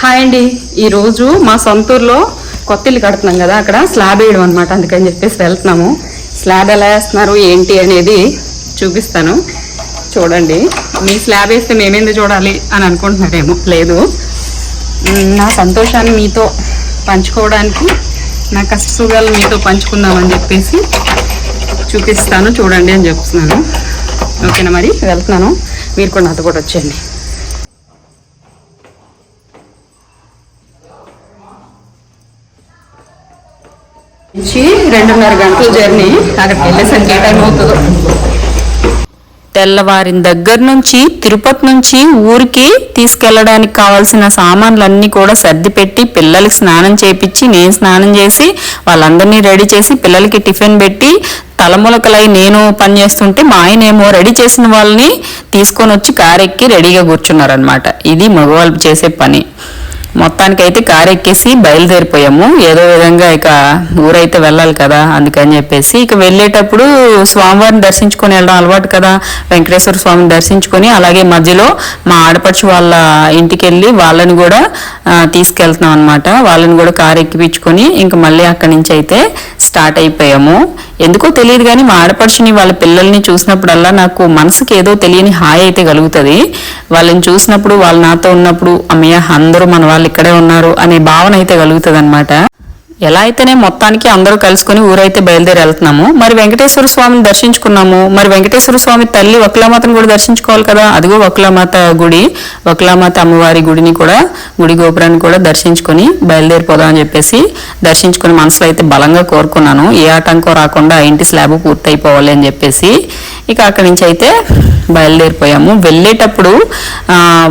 Hi అండి. ఈరోజు మా సొంతూరులో కొత్త ఇల్లు కడుతున్నాం కదా అక్కడ స్లాబ్ వేయడం అనమాట అందుకని చెప్పేసి వెళ్తున్నాము. స్లాబ్ ఎలా వేస్తున్నారు ఏంటి అనేది చూపిస్తాను. చూడండి. మీ స్లాబ్ వేస్తే మేమేంది చూడాలి అని అనుకుంటున్నారేమో. లేదు. నా సంతోషాన్ని మీతో పంచుకోవడానికి నా కష్ట సుఖాలు మీతో పంచుకుందామని చెప్పేసి చూపిస్తాను. చూడండి అని చెప్తున్నాను. ఓకేనా మరి? వెళ్తున్నాను. మీరు కూడా నాతో కూడా వచ్చేయండి. నుంచి రెండున్నర గంటల జర్నీ అక్కడికి వెళ్ళేసరికి ఏ టైం అవుతుందో. తెల్లవారిన దగ్గర నుంచి తిరుపతి నుంచి ఊరికి తీసుకెళ్ళడానికి కావాల్సిన సామాన్లన్నీ కూడా సర్ది పెట్టి పిల్లలకి స్నానం చేపించి నేను స్నానం చేసి వాళ్ళందరినీ రెడీ చేసి పిల్లలకి టిఫిన్ పెట్టి తలములకలై నేను పని చేస్తుంటే మా ఆయన ఏమో రెడీ చేసిన వాళ్ళని తీసుకొని వచ్చి కారెక్కి రెడీగా కూర్చున్నారనమాట ఇది మగవాళ్ళు చేసే పని. మొత్తానికైతే కారు ఎక్కేసి బయలుదేరిపోయాము. ఏదో విధంగా ఇక ఊరైతే వెళ్ళాలి కదా అందుకని చెప్పేసి ఇక వెళ్ళేటప్పుడు స్వామివారిని దర్శించుకొని వెళ్ళడం అలవాటు కదా. వెంకటేశ్వర స్వామిని దర్శించుకొని అలాగే మధ్యలో మా ఆడపడుచు వాళ్ళ ఇంటికి వెళ్ళి వాళ్ళని కూడా తీసుకెళ్తున్నాం అనమాట వాళ్ళని కూడా కారు ఎక్కిపించుకొని ఇంకా మళ్ళీ అక్కడి నుంచి అయితే స్టార్ట్ అయిపోయాము. ఎందుకో తెలియదు కానీ మా ఆడపడుచుని వాళ్ళ పిల్లల్ని చూసినప్పుడల్లా నాకు మనసుకి ఏదో తెలియని హాయి అయితే కలుగుతుంది. వాళ్ళని చూసినప్పుడు వాళ్ళు నాతో ఉన్నప్పుడు అమ్మయ్య అందరూ మన వాళ్ళు ఇక్కడే ఉన్నారు అనే భావన అయితే కలుగుతుంది ఎలా అయితేనే మొత్తానికి అందరూ కలుసుకొని ఊరైతే బయలుదేరి వెళ్తున్నాము. మరి వెంకటేశ్వర స్వామిని దర్శించుకున్నాము. మరి వెంకటేశ్వర స్వామి తల్లి వక్లామాతను కూడా దర్శించుకోవాలి కదా? అదిగో వక్లామాత గుడి వక్లామాత అమ్మవారి గుడిని కూడా గుడి గోపురాన్ని కూడా దర్శించుకొని బయలుదేరిపోదాం అని చెప్పేసి దర్శించుకొని మనసులో అయితే బలంగా కోరుకున్నాను. ఏ ఆటంకం రాకుండా ఇంటి స్లాబ్ పూర్తయిపోవాలి అని చెప్పేసి. ఇక అక్కడి నుంచి అయితే బయలుదేరిపోయాము. వెళ్ళేటప్పుడు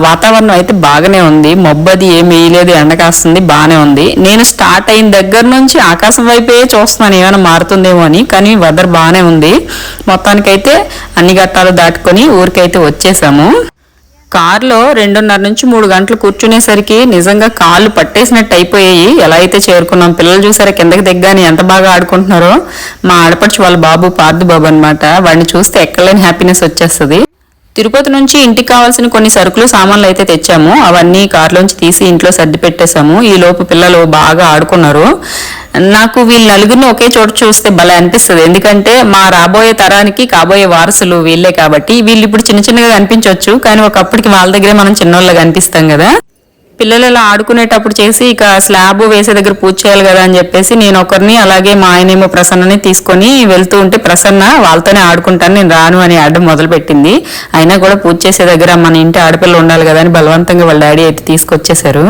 వాతావరణం అయితే బాగానే ఉంది. మొబ్బది ఏం వేయలేదు ఎండ కాస్తుంది బాగానే ఉంది. నేను స్టార్ట్ అయిన దగ్గర నుంచి ఆకాశం వైపే చూస్తున్నాను ఏమైనా మారుతుందేమో అని. కానీ వెదర్ బాగానే ఉంది. మొత్తానికైతే అన్ని ఘట్టాలు దాటుకొని ఊరికైతే వచ్చేసాము. కారులో రెండున్నర నుంచి మూడు గంటలు కూర్చునేసరికి నిజంగా కాళ్ళు పట్టేసినట్టు అయిపోయాయి. ఎలా అయితే చేరుకున్నాం? పిల్లలు చూసారా కిందకి దిగ్గాని ఎంత బాగా ఆడుకుంటున్నారో? మా ఆడపడుచు వాళ్ళ బాబు పార్దు బాబు అనమాట వాడిని చూస్తే ఎక్కడలేని హ్యాపీనెస్ వచ్చేస్తుంది. తిరుపతి నుంచి ఇంటికి కావాల్సిన కొన్ని సరుకులు సామాన్లు అయితే తెచ్చాము. అవన్నీ కారులోంచి తీసి ఇంట్లో సర్ది పెట్టేశాము. ఈ లోపు పిల్లలు బాగా ఆడుకున్నారు. నాకు వీళ్ళ నలుగురిని ఒకే చోట చూస్తే భలే అనిపిస్తుంది. ఎందుకంటే మా రాబోయే తరానికి కాబోయే వారసులు వీళ్ళే కాబట్టి వీళ్ళు ఇప్పుడు చిన్న చిన్నగా కనిపించవచ్చు కానీ ఒకప్పటికి వాళ్ళ దగ్గరే మనం చిన్నోళ్ళగా కనిపిస్తాం కదా. పిల్లలు ఇలా ఆడుకునేటప్పుడు చేసి ఇక స్లాబ్ వేసే దగ్గర పూజ చేయాలి కదా అని చెప్పేసి నేను ఒకరిని అలాగే మా ఆయనేమో ప్రసన్నని తీసుకొని వెళ్తూ ఉంటే ప్రసన్న వాళ్ళతోనే ఆడుకుంటాను నేను రాను అని ఆడడం మొదలుపెట్టింది. అయినా కూడా పూజ చేసే దగ్గర మన ఇంటి ఆడపిల్ల ఉండాలి కదా అని బలవంతంగా వాళ్ళ డాడీ అయితే తీసుకొచ్చేసారు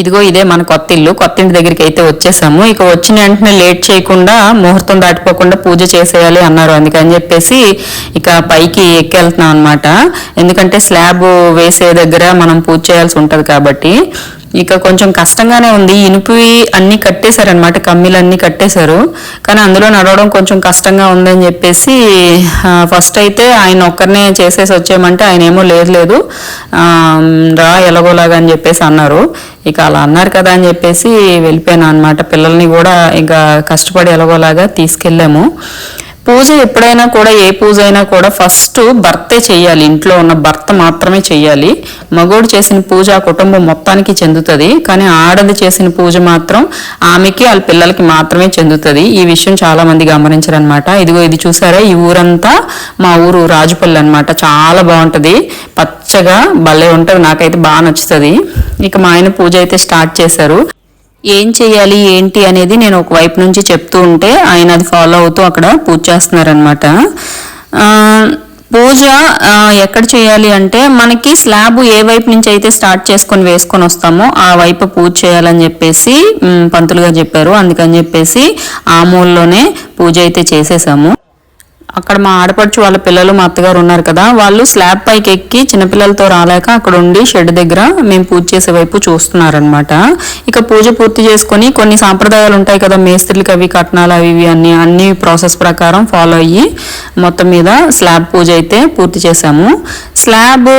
ఇదిగో ఇదే మన కొత్త ఇల్లు కొత్త ఇంటి దగ్గరికి అయితే వచ్చేసాము. ఇక వచ్చిన వెంటనే లేట్ చేయకుండా ముహూర్తం దాటిపోకుండా పూజ చేసేయాలి అన్నారు. అందుకని చెప్పేసి ఇక పైకి ఎక్కెళ్తున్నాం అనమాట ఎందుకంటే స్లాబ్ వేసే దగ్గర మనం పూజ చేయాల్సి ఉంటుంది కాబట్టి. ఇక కొంచెం కష్టంగానే ఉంది. ఇనుపువి అన్నీ కట్టేశారనమాట కమ్మీలన్నీ కట్టేశారు. కానీ అందులో నడవడం కొంచెం కష్టంగా ఉందని చెప్పేసి ఫస్ట్ అయితే ఆయన ఒక్కరినే చేసేసి వచ్చేయమంటే ఆయన ఏమో లేదు. లేదు రా ఎలాగోలాగా అని చెప్పేసి అన్నారు. ఇక అలా అన్నారు కదా అని చెప్పేసి వెళ్ళిపోయాను అనమాట పిల్లల్ని కూడా ఇంకా కష్టపడి ఎలాగోలాగా తీసుకెళ్ళాము. పూజ ఎప్పుడైనా కూడా ఏ పూజ అయినా కూడా ఫస్ట్ భర్తే చేయాలి. ఇంట్లో ఉన్న భర్త మాత్రమే చేయాలి. మగోడు చేసిన పూజ ఆ కుటుంబం మొత్తానికి చెందుతుంది. కానీ ఆడది చేసిన పూజ మాత్రం ఆమెకి వాళ్ళ పిల్లలకి మాత్రమే చెందుతుంది. ఈ విషయం చాలా మంది గమనించారనమాట ఇదిగో ఇది చూసారా? ఈ ఊరంతా మా ఊరు రాజుపల్లి అనమాట చాలా బాగుంటుంది. పచ్చగా భలే ఉంటుంది. నాకైతే బాగా నచ్చుతుంది. ఇక మా ఆయన పూజ అయితే స్టార్ట్ చేశారు. ఏం చేయాలి ఏంటి అనేది నేను ఒక వైపు నుంచి చెప్తూ ఉంటే ఆయన అది ఫాలో అవుతూ అక్కడ పూజ చేస్తున్నారనమాట పూజ ఎక్కడ చేయాలి అంటే మనకి స్లాబ్ ఏ వైపు నుంచి అయితే స్టార్ట్ చేసుకొని వేసుకొని వస్తామో ఆ వైపు పూజ చేయాలని చెప్పేసి పంతులుగా చెప్పారు. అందుకని చెప్పేసి ఆ మూల్లోనే పూజ అయితే చేసేసాము. అక్కడ మా ఆడపడుచు వాళ్ళ పిల్లలు మా అత్తగారు ఉన్నారు కదా వాళ్ళు స్లాబ్ పైకి ఎక్కి చిన్నపిల్లలతో రాలేక అక్కడ ఉండి షెడ్ దగ్గర మేము పూజ చేసే వైపు చూస్తున్నారనమాట ఇక పూజ పూర్తి చేసుకొని కొన్ని సాంప్రదాయాలు ఉంటాయి కదా మేస్త్రికి అవి కట్నాలు అవి ఇవి అన్ని అన్ని ప్రాసెస్ ప్రకారం ఫాలో అయ్యి మొత్తం మీద స్లాబ్ పూజ అయితే పూర్తి చేశాము. స్లాబ్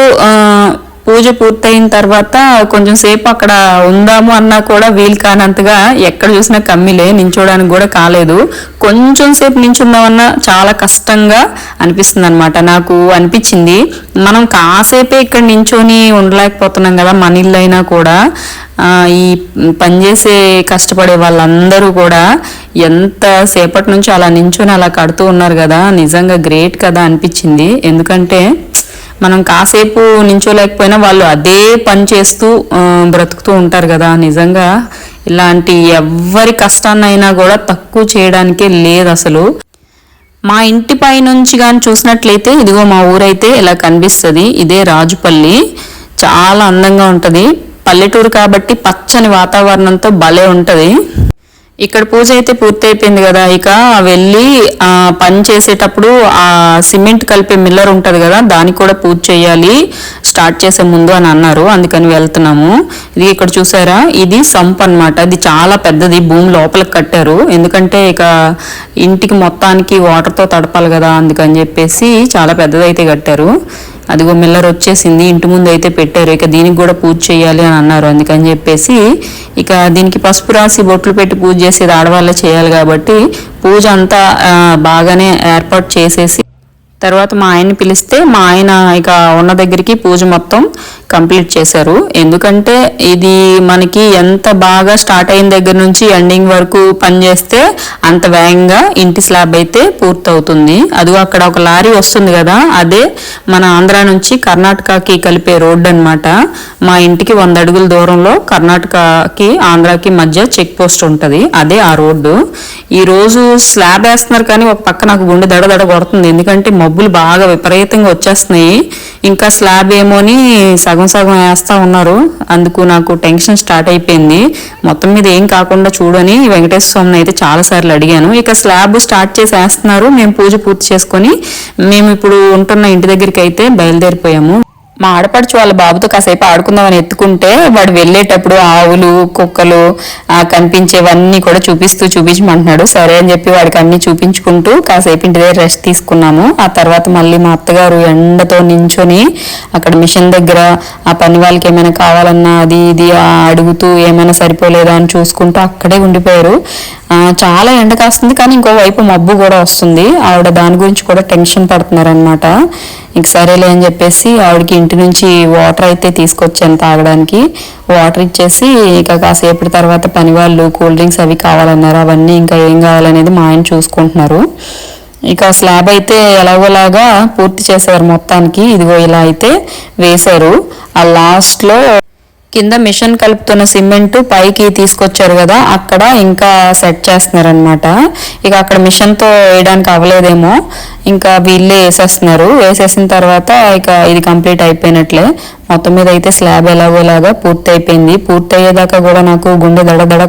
పూజ పూర్తయిన తర్వాత కొంచెం సేపు అక్కడ ఉందాము అన్నా కూడా వీలు కానంతగా ఎక్కడ చూసినా కమ్మిలే నించోడానికి కూడా కాలేదు. కొంచెం సేపు నించుందామన్నా చాలా కష్టంగా అనిపిస్తుంది అనమాట నాకు అనిపించింది. మనం కాసేపే ఇక్కడ నించొని ఉండలేకపోతున్నాం కదా మన ఇల్లు అయినా కూడా. ఈ పనిచేసే కష్టపడే వాళ్ళందరూ కూడా ఎంత సేపటి నుంచి అలా నించొని అలా కడుతూ ఉన్నారు కదా నిజంగా గ్రేట్ కదా అనిపించింది. ఎందుకంటే మనం కాసేపు నించోలేకపోయినా వాళ్ళు అదే పని చేస్తూ బ్రతుకుతూ ఉంటారు కదా. నిజంగా ఇలాంటి ఎవరి కష్టాన్నైనా కూడా తక్కువ చేయడానికే లేదు అసలు. మా ఇంటి పై నుంచి కానీ చూసినట్లయితే ఇదిగో మా ఊరైతే ఇలా కనిపిస్తుంది. ఇదే రాజుపల్లి. చాలా అందంగా ఉంటుంది. పల్లెటూరు కాబట్టి పచ్చని వాతావరణంతో భలే ఉంటుంది. ఇక్కడ పూజ అయితే పూర్తి అయిపోయింది కదా ఇక వెళ్ళి ఆ పని చేసేటప్పుడు ఆ సిమెంట్ కలిపే మిల్లర్ ఉంటుంది కదా దానికి కూడా పూజ చేయాలి స్టార్ట్ చేసే ముందు అని అన్నారు అందుకని వెళ్తున్నాము. ఇది ఇక్కడ చూసారా ఇది సంప్ అన్నమాట ఇది చాలా పెద్దది భూమి లోపలికి కట్టారు ఎందుకంటే ఇక ఇంటికి మొత్తానికి వాటర్తో తడపాలి కదా అందుకని చెప్పేసి చాలా పెద్దదైతే కట్టారు. అదిగో మిల్లర్ వచ్చేసింది ఇంటి ముందు అయితే పెట్టారు ఇక దీనికి కూడా పూజ చేయాలి అని అన్నారు. అందుకని చెప్పేసి ఇక దీనికి పసుపు రాసి బొట్లు పెట్టి పూజ చేసేది ఆడవాళ్ళే చేయాలి కాబట్టి పూజ అంతా బాగానే ఏర్పాటు చేసేసి తర్వాత మా ఆయన్ని పిలిస్తే మా ఆయన ఇక ఉన్న దగ్గరికి పూజ మొత్తం కంప్లీట్ చేశారు. ఎందుకంటే ఇది మనకి ఎంత బాగా స్టార్ట్ అయిన దగ్గర నుంచి ఎండింగ్ వరకు పని చేస్తే అంత వేగంగా ఇంటి స్లాబ్ అయితే పూర్తవుతుంది. అదిగో అక్కడ ఒక లారీ వస్తుంది కదా అదే మన ఆంధ్ర నుంచి కర్ణాటకకి కలిపే రోడ్డు అన్నమాట. మా ఇంటికి వంద అడుగుల దూరంలో కర్ణాటకకి ఆంధ్రాకి మధ్య చెక్ పోస్ట్ ఉంటుంది. అదే ఆ రోడ్డు. ఈ రోజు స్లాబ్ వేస్తున్నారు కానీ ఒక పక్క నాకు గుండె దడ దడ కొడుతుంది. ఎందుకంటే మబ్బులు బాగా విపరీతంగా వచ్చేస్తున్నాయి. ఇంకా స్లాబ్ ఏమోని సగం సగం వేస్తూ ఉన్నారు. అందుకు నాకు టెన్షన్ స్టార్ట్ అయిపోయింది. మొత్తం మీద ఏం కాకుండా చూడని వెంకటేశ్వర స్వామిని అయితే చాలా సార్లు అడిగాను. ఇక స్లాబ్ స్టార్ట్ చేసి వేస్తున్నారు మేము పూజ పూర్తి చేసుకొని మేము ఇప్పుడు ఉంటున్న ఇంటి దగ్గరికి అయితే బయలుదేరిపోయాము. మా ఆడపడుచు వాళ్ళ బాబుతో కాసేపు ఆడుకుందామని ఎత్తుకుంటే వాడు వెళ్ళేటప్పుడు ఆవులు కుక్కలు కనిపించేవన్నీ కూడా చూపిస్తూ చూపించమంటున్నాడు. సరే అని చెప్పి వాడికి అన్ని చూపించుకుంటూ కాసేపు ఇంటి దగ్గర రెస్ట్ తీసుకున్నాము ఆ తర్వాత మళ్ళీ మా అత్తగారు ఎండతో నించొని అక్కడ మిషన్ దగ్గర ఆ పని వాళ్ళకి ఏమైనా కావాలన్నా అది ఇది ఆ అడుగుతూ ఏమైనా సరిపోలేదా అని చూసుకుంటూ అక్కడే ఉండిపోయారు. చాలా ఎండ కాస్తుంది కానీ ఇంకో వైపు మబ్బు కూడా వస్తుంది. ఆవిడ దాని గురించి కూడా టెన్షన్ పడుతున్నారనమాట ఇంక సరేలే అని చెప్పేసి ఆవిడకి ఇంటి నుంచి వాటర్ అయితే తీసుకొచ్చాను తాగడానికి. వాటర్ ఇచ్చేసి ఇక కాసేపటి తర్వాత పని వాళ్ళు కూల్ డ్రింక్స్ అవి కావాలన్నారు అవన్నీ ఇంకా ఏం కావాలనేది మా ఆయన చూసుకుంటున్నారు. ఇక స్లాబ్ అయితే ఎలాగోలాగా పూర్తి చేశారు మొత్తానికి. ఇదిగో ఇలా అయితే వేశారు. ఆ లాస్ట్లో కింద మిషన్ కలుపుతున్న సిమెంట్ పైకి తీసుకొచ్చారు కదా అక్కడ ఇంకా సెట్ చేస్తున్నారనమాట ఇక అక్కడ మిషన్తో వేయడానికి అవ్వలేదేమో. ఇంకా వీళ్ళే వేసేస్తున్నారు. వేసేసిన తర్వాత ఇక ఇది కంప్లీట్ అయిపోయినట్లే. మొత్తం మీద అయితే స్లాబ్ ఎలాగోలాగా పూర్తి అయిపోయింది పూర్తి అయ్యేదాకా కూడా నాకు గుండె దడ దడ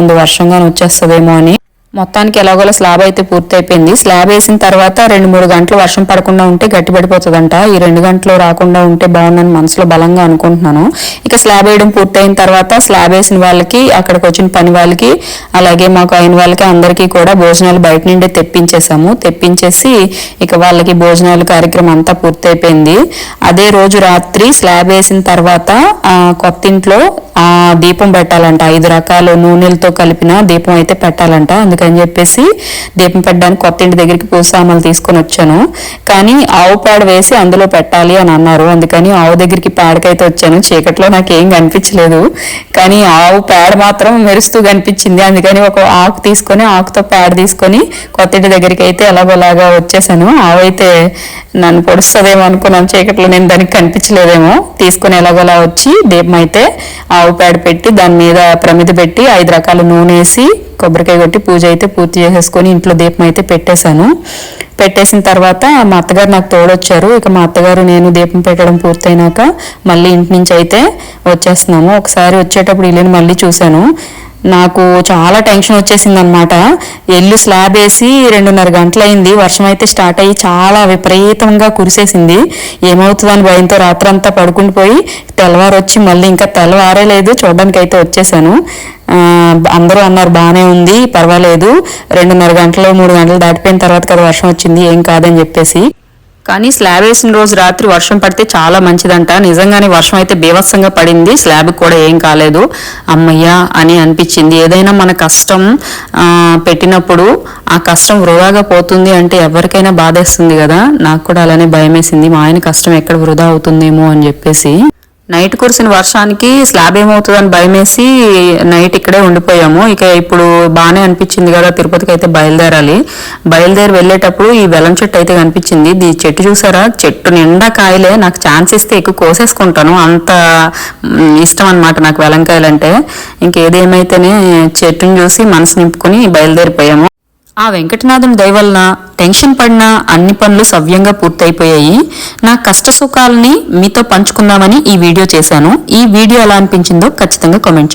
ఉంది. వర్షంగానే వచ్చేస్తుందేమో అని. మొత్తానికి ఎలాగోలా స్లాబ్ అయితే పూర్తయిపోయింది. స్లాబ్ వేసిన తర్వాత రెండు మూడు గంటలు వర్షం పడకుండా ఉంటే గట్టిపడిపోతుందంట. ఈ రెండు గంటలు రాకుండా ఉంటే బాగుందని మనసులో బలంగా అనుకుంటున్నాను. ఇక స్లాబ్ వేయడం పూర్తయిన తర్వాత స్లాబ్ వేసిన వాళ్ళకి అక్కడికి వచ్చిన పని వాళ్ళకి అలాగే మాకు అయిన వాళ్ళకి అందరికీ కూడా భోజనాలు బయట నుండి తెప్పించేసాము తెప్పించేసి ఇక వాళ్ళకి భోజనాలు కార్యక్రమం అంతా పూర్తయిపోయింది. అదే రోజు రాత్రి స్లాబ్ వేసిన తర్వాత కొత్త ఇంట్లో ఆ దీపం పెట్టాలంట. ఐదు రకాల నూనెలతో కలిపిన దీపం అయితే పెట్టాలంట. అందుకని చెప్పేసి దీపం పెట్టడానికి కొత్త ఇంటి దగ్గరికి పూజ సామాన్లు తీసుకొని వచ్చాను. కానీ ఆవు పేడ వేసి అందులో పెట్టాలి అని అన్నారు. అందుకని ఆవు దగ్గరికి పేడకైతే వచ్చాను. చీకట్లో నాకు ఏం కనిపించలేదు. కానీ ఆవు పేడ మాత్రం మెరుస్తూ కనిపించింది. అందుకని ఒక ఆకు తీసుకొని ఆకుతో పేడ తీసుకొని కొత్త ఇంటి దగ్గరికి అయితే ఎలాగోలాగా వచ్చేసాను. ఆవు అయితే నన్ను పొడుస్తుందేమో అనుకున్నాను. చీకట్లో నేను దానికి కనిపించలేదేమో. తీసుకొని ఎలాగోలా వచ్చి దీపం అయితే ఆవు ఆవు పేడ పెట్టి దాని మీద ప్రమిద పెట్టి ఐదు రకాల నూనె వేసి కొబ్బరికాయ కొట్టి పూజ అయితే పూర్తి చేసేసుకొని ఇంట్లో దీపం అయితే పెట్టేశాను. పెట్టేసిన తర్వాత మా అత్తగారు నాకు తోడొచ్చారు. ఇక మా అత్తగారు నేను దీపం పెట్టడం పూర్తయినాక మళ్ళీ ఇంటి నుంచి అయితే వచ్చేస్తున్నాము. ఒకసారి వచ్చేటప్పుడు ఇల్లుని మళ్ళీ చూశాను. నాకు చాలా టెన్షన్ వచ్చేసింది అనమాట ఎల్లు స్లాబ్ వేసి రెండున్నర గంటలైంది. వర్షం అయితే స్టార్ట్ అయ్యి చాలా విపరీతంగా కురిసేసింది. ఏమవుతుందని భయంతో రాత్రంతా పడుకుండిపోయి తెల్లవారు వచ్చి మళ్ళీ ఇంకా తెల్లవారే లేదు. చూడడానికి అయితే వచ్చేసాను అందరూ అన్నారు బాగానే ఉంది పర్వాలేదు. రెండున్నర గంటలు మూడు గంటలు దాటిపోయిన తర్వాత కదా వర్షం వచ్చింది ఏం కాదని చెప్పేసి. కానీ స్లాబ్ వేసిన రోజు రాత్రి వర్షం పడితే చాలా మంచిదంట. నిజంగానే వర్షం అయితే బీభత్సంగా పడింది. స్లాబ్ కూడా ఏం కాలేదు. అమ్మయ్యా అని అనిపించింది. ఏదైనా మన కష్టం పెట్టినప్పుడు ఆ కష్టం వృధాగా పోతుంది అంటే ఎవరికైనా బాధేస్తుంది కదా. నాకు కూడా అలానే భయం వేసింది మా ఆయన కష్టం ఎక్కడ వృధా అవుతుందేమో అని చెప్పేసి. నైట్ కురిసిన వర్షానికి స్లాబ్ ఏమవుతుందని భయమేసి నైట్ ఇక్కడే ఉండిపోయాము. ఇక ఇప్పుడు బాగానే అనిపించింది కదా తిరుపతికి అయితే బయలుదేరాలి. బయలుదేరి వెళ్ళేటప్పుడు ఈ వెలం చెట్టు అయితే కనిపించింది. ఈ చెట్టు చూసారా? చెట్టు నిండా కాయలే. నాకు ఛాన్స్ ఇస్తే ఎక్కువ కోసేసుకుంటాను. అంత ఇష్టం అనమాట నాకు వెలంకాయలు అంటే ఇంకేదేమైతేనే చెట్టుని చూసి మనసు నింపుకొని బయలుదేరిపోయాము. ఆ వెంకటనాథుని దయవలన టెన్షన్ పడిన అన్ని పనులు సవ్యంగా పూర్తయిపోయాయి. నా కష్ట సుఖాలని మీతో పంచుకుందామని ఈ వీడియో చేశాను. ఈ వీడియో ఎలా అనిపించిందో ఖచ్చితంగా కామెంట్ చేయండి.